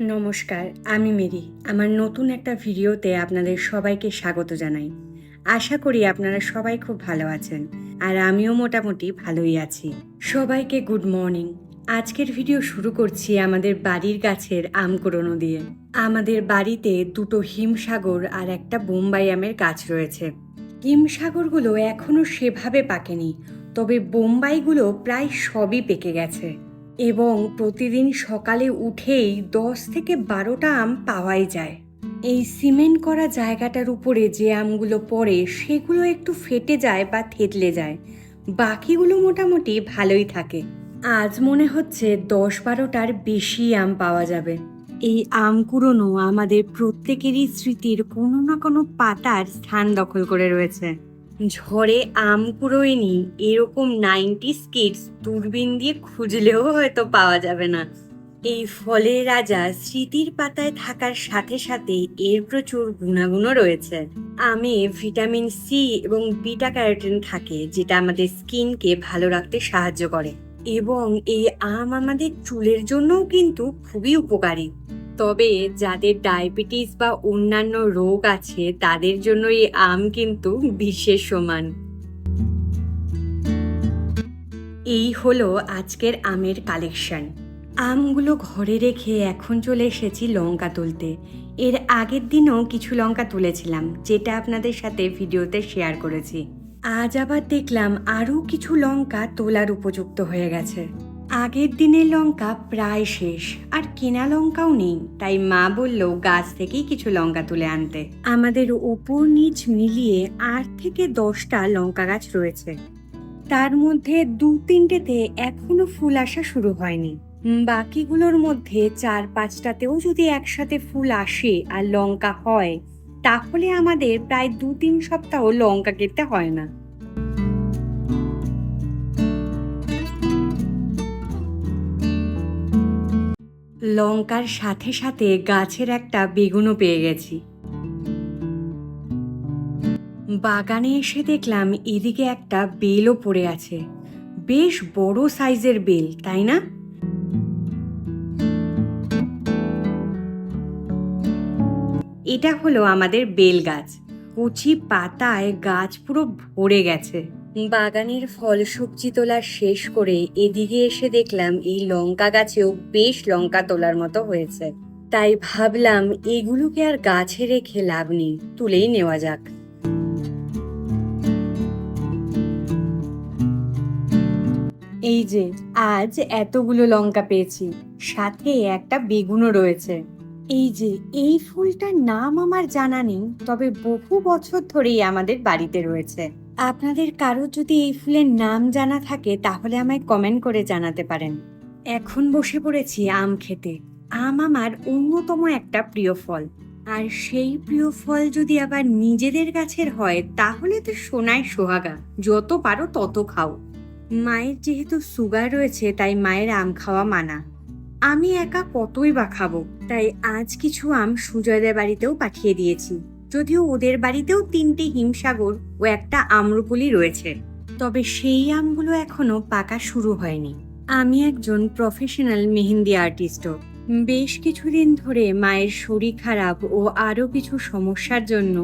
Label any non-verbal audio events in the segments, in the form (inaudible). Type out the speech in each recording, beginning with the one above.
নমস্কার, আমি মেরি। আমার নতুন একটা ভিডিওতে আপনাদের সবাইকে স্বাগত জানাই। আশা করি আপনারা সবাই খুব ভালো আছেন আর আমিও মোটামুটি ভালোই আছি। সবাইকে গুড মর্নিং। আজকের ভিডিও শুরু করছি আমাদের বাড়ির গাছের আম কুড়োনো দিয়ে। আমাদের বাড়িতে দুটো হিমসাগর আর একটা বোম্বাই আমের গাছ রয়েছে। হিমসাগরগুলো এখনও সেভাবে পাকেনি, তবে বোম্বাইগুলো প্রায় সবই পেকে গেছে। এবং প্রতিদিন সকালে উঠেই দশ থেকে বারোটা আম পাওয়াই যায়। এই সিমেন্ট করা জায়গাটার উপরে যে আমগুলো পড়ে, সেগুলো একটু ফেটে যায় বা থেতলে যায়। বাকিগুলো মোটামুটি ভালোই থাকে। আজ মনে হচ্ছে দশ বারোটার বেশি আম পাওয়া যাবে। এই আম কুড়োনো আমাদের প্রত্যেকেরই স্মৃতির কোনো না কোনো পাতার স্থান দখল করে রয়েছে। ঝড়ে আম কুড়োয়নি, এরকম নাইনটি স্কিটস দূরবীন দিয়ে খুঁজলেও হয়তো পাওয়া যাবে না। এই ফলের রাজা স্মৃতির পাতায় থাকার সাথে সাথে এর প্রচুর গুণাগুণও রয়েছে। আমে ভিটামিন সি এবং বিটা ক্যারোটিন থাকে, যেটা আমাদের স্কিনকে ভালো রাখতে সাহায্য করে। এবং এই আম আমাদের চুলের জন্যও কিন্তু খুবই উপকারী। তবে যাদের ডায়াবেটিস বা অন্যান্য রোগ আছে, তাদের জন্য এই আম কিন্তু বিশেষ সমান। এই হলো আজকের আমের কালেকশন। আমগুলো ঘরে রেখে এখন চলে এসেছি লঙ্কা তুলতে। এর আগের দিনও কিছু লঙ্কা তুলেছিলাম, যেটা আপনাদের সাথে ভিডিওতে শেয়ার করেছি। আজ আবার দেখলাম আরও কিছু লঙ্কা তোলার উপযুক্ত হয়ে গেছে। আগের দিনের লঙ্কা প্রায় শেষ, আর কেনা লঙ্কাও নেই। তাই মা বলল, গাছ থেকেই কিছু লঙ্কা তুলে আনতে। আমাদের ওপর নিচ মিলিয়ে আট থেকে দশটা লঙ্কা গাছ রয়েছে। তার মধ্যে দু তিনটেতে এখনও ফুল আসা শুরু হয়নি। বাকিগুলোর মধ্যে চার পাঁচটাতেও যদি একসাথে ফুল আসে আর লঙ্কা হয়, তাহলে আমাদের প্রায় দু তিন সপ্তাহ লঙ্কা কেটে হয় না। লঙ্কার সাথে সাথে গাছের একটা বেগুনও পেয়ে গেছি। বাগানে এসে দেখলাম এদিকে একটা বেলও পড়ে আছে। বেশ বড় সাইজের বেল, তাই না? এটা হলো আমাদের বেল গাছ। কচি পাতায় গাছ পুরো ভরে গেছে। বাগানের ফল সবজি তোলা শেষ করে এদিকে এসে দেখলাম এই লঙ্কা গাছেও বেশ লঙ্কা তোলার মতো হয়েছে। তাই ভাবলাম এগুলোকে আর গাছে রেখে লাভ নেই, তুলেই নেওয়া যাক। এই যে, আজ এতগুলো লঙ্কা পেয়েছি, সাথে একটা বেগুনও রয়েছে। এই যে, এই ফুলটার নাম আমার জানা নেই, তবে বহু বছর ধরেই আমাদের বাড়িতে রয়েছে। আপনাদের কারও যদি এই ফুলের নাম জানা থাকে, তাহলে আমায় কমেন্ট করে জানাতে পারেন। এখন বসে পড়েছি আম খেতে। আম আমার অন্যতম একটা প্রিয় ফল। আর সেই প্রিয় ফল যদি আবার নিজেদের গাছের হয়, তাহলে তো সোনায় সোহাগা। যত পারো তত খাও। মায়ের যেহেতু সুগার রয়েছে, তাই মায়ের আম খাওয়া মানা। আমি একা কতই বা খাব, তাই আজ কিছু আম সুজয়দের বাড়িতেও পাঠিয়ে দিয়েছি। যদিও ওদের বাড়িতেও তিনটে হিমসাগর ও একটা আম্রপলি রয়েছে। তবে সেই আমগুলো এখনও পাকা শুরু হয়নি। আমি একজন প্রফেশনাল মেহেন্দি আর্টিস্টও বেশ কিছুদিন ধরে মায়ের শরীর খারাপ ও আরও কিছু সমস্যার জন্য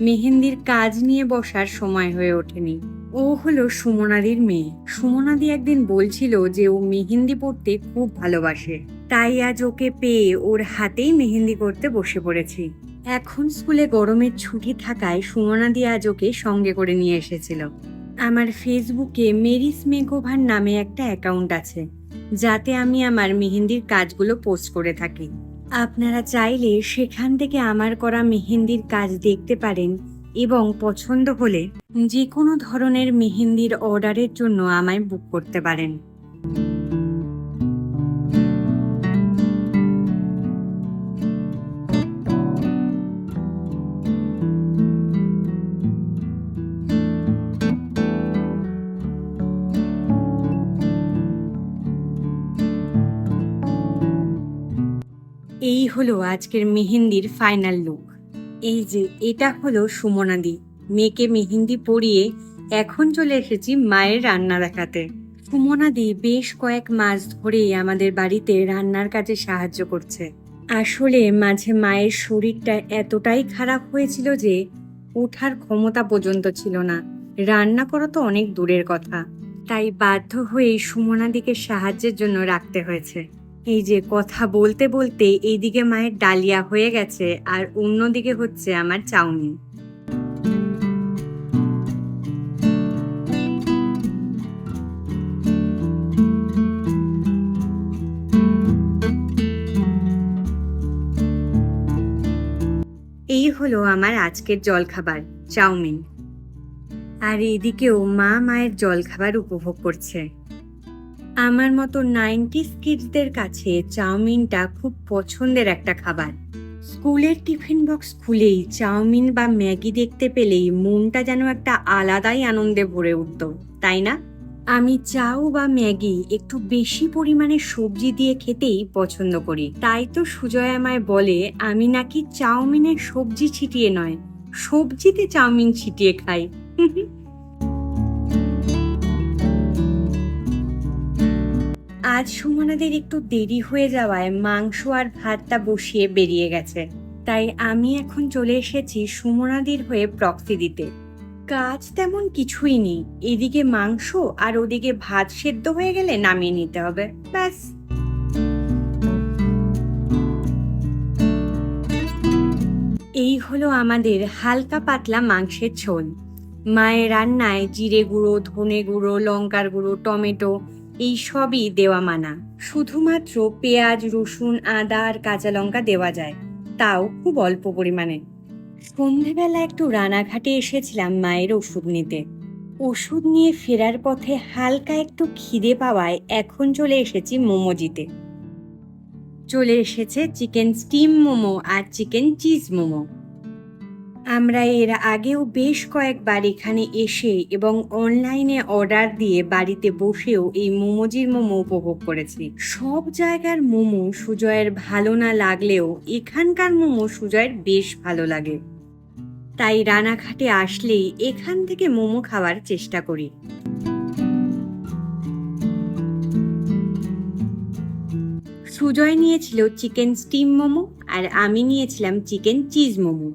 মেহেন্দির কাজ নিয়ে বসার সময় হয়ে ওঠেনি। ও হলো সুমনাদির মেয়ে। সুমনাদি একদিন বলছিল যে ও মেহেন্দি পড়তে খুব ভালোবাসে। তাই আজ ওকে পেয়ে ওর হাতেই মেহেন্দি করতে বসে পড়েছি। এখন স্কুলে গরমের ছুটি থাকায় সুমনাদি আজ ওকে সঙ্গে করে নিয়ে এসেছিল। আমার ফেসবুকে মেরিস মেকওভার নামে একটা অ্যাকাউন্ট আছে, যাতে আমি আমার মেহেন্দির কাজগুলো পোস্ট করে থাকি। আপনারা চাইলে সেখান থেকে আমার করা মেহেন্দির কাজ দেখতে পারেন এবং পছন্দ হলে যে কোনো ধরনের মেহেন্দির অর্ডারের জন্য আমায় বুক করতে পারেন। হলো আজকের মেহেন্দির ফাইনাল লুক এই যে, এটা হলো সুমনাদি মেয়েকে মেহেন্দি পরিয়ে এখন চলে এসেছি মায়ের রান্না দেখাতে। সুমনাদি বেশ কয়েক মাস ধরেই আমাদের বাড়িতে রান্নার কাজে সাহায্য করছে। আসলে মাঝে মায়ের শরীরটা এতটাই খারাপ হয়েছিল যে ওঠার ক্ষমতা পর্যন্ত ছিল না। রান্না করা তো অনেক দূরের কথা। তাই বাধ্য হয়ে সুমনাদিকে সাহায্যের জন্য রাখতে হয়েছে। এই যে কথা বলতে বলতে এইদিকে মায়ের ডালিয়া হয়ে গেছে আর অন্যদিকে হচ্ছে আমার চাউমিন। এই হলো আমার আজকের জলখাবার, চাউমিন। আর এদিকেও মা মায়ের জলখাবার উপভোগ করছে। আমার মতো নাইনটি কিডসদের কাছে চাউমিনটা খুব পছন্দের একটা খাবার। স্কুলের টিফিন বক্স খুলেই চাউমিন বা ম্যাগি দেখতে পেলেই মনটা যেন একটা আলাদাই আনন্দে ভরে উঠত, তাই না? আমি চাউ বা ম্যাগি একটু বেশি পরিমাণে সবজি দিয়ে খেতেই পছন্দ করি। তাই তো সুজয় আমায় বলে, আমি নাকি চাউমিনের সবজি ছিটিয়ে নয়, সবজিতে চাউমিন ছিটিয়ে খাই। (laughs) আজ সুমনাদের একটু দেরি হয়ে যাওয়ায় মাংস আর ভাতটা বসিয়ে বেরিয়ে গেছে। তাই আমি এখন চলে এসেছি সুমনাদির হয়ে প্রক্সি দিতে। কাজ তেমন কিছুই নেই। এদিকে মাংস আর ওদিকে ভাত সেদ্ধ হয়ে গেলে নামিয়ে নিতে হবে। ব্যাস। এই হলো আমাদের হালকা পাতলা মাংসের ঝোল। মায়ের রান্নায় জিরে গুঁড়ো, ধনে গুঁড়ো, লঙ্কার গুঁড়ো, টমেটো এই সবই দেওয়া মানা। শুধুমাত্র পেঁয়াজ, রসুন, আদা আর কাঁচা লঙ্কা দেওয়া যায়। তাও খুব অল্প পরিমাণে। সন্ধেবেলা একটু রানাঘাটে এসেছিলাম মায়ের ওষুধ নিতে। ওষুধ নিয়ে ফেরার পথে হালকা একটু খিদে পাওয়ায় এখন চলে এসেছি মোমোজিতে চলে এসেছে চিকেন স্টিম মোমো আর চিকেন চিজ মোমো। আমরা এর আগেও বেশ কয়েকবার এখানে এসে এবং অনলাইনে অর্ডার দিয়ে বাড়িতে বসেও এই মোমোজির মোমো উপভোগ করেছি। সব জায়গার মোমো সুজয়ের ভালো না লাগলেও এখানকার মোমো সুজয়ের বেশ ভালো লাগে। তাই রানাঘাটে আসলেই এখান থেকে মোমো খাওয়ার চেষ্টা করি। সুজয় নিয়েছিল চিকেন স্টিম মোমো আর আমি নিয়েছিলাম চিকেন চিজ মোমো।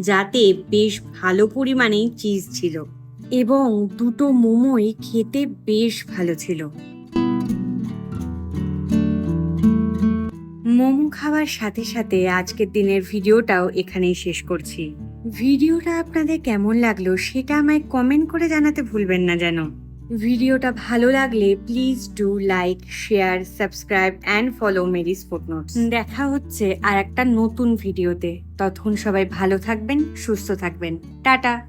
যাতে বেশ ভালো পরিমাণেই চিজ ছিল এবং দুটো মোমোই খেতে বেশ ভালো ছিল। মোমো খাওয়ার সাথে সাথে আজকের দিনের ভিডিওটাও এখানেই শেষ করছি। ভিডিওটা আপনাদের কেমন লাগল সেটা আমায় কমেন্ট করে জানাতে ভুলবেন না যেন। ভিডিওটা ভালো লাগলে please do like share subscribe and follow Mary's footnotes দেখা হচ্ছে আর একটা নতুন ভিডিওতে। তখন সবাই ভালো থাকবেন, সুস্থ থাকবেন। টাটা!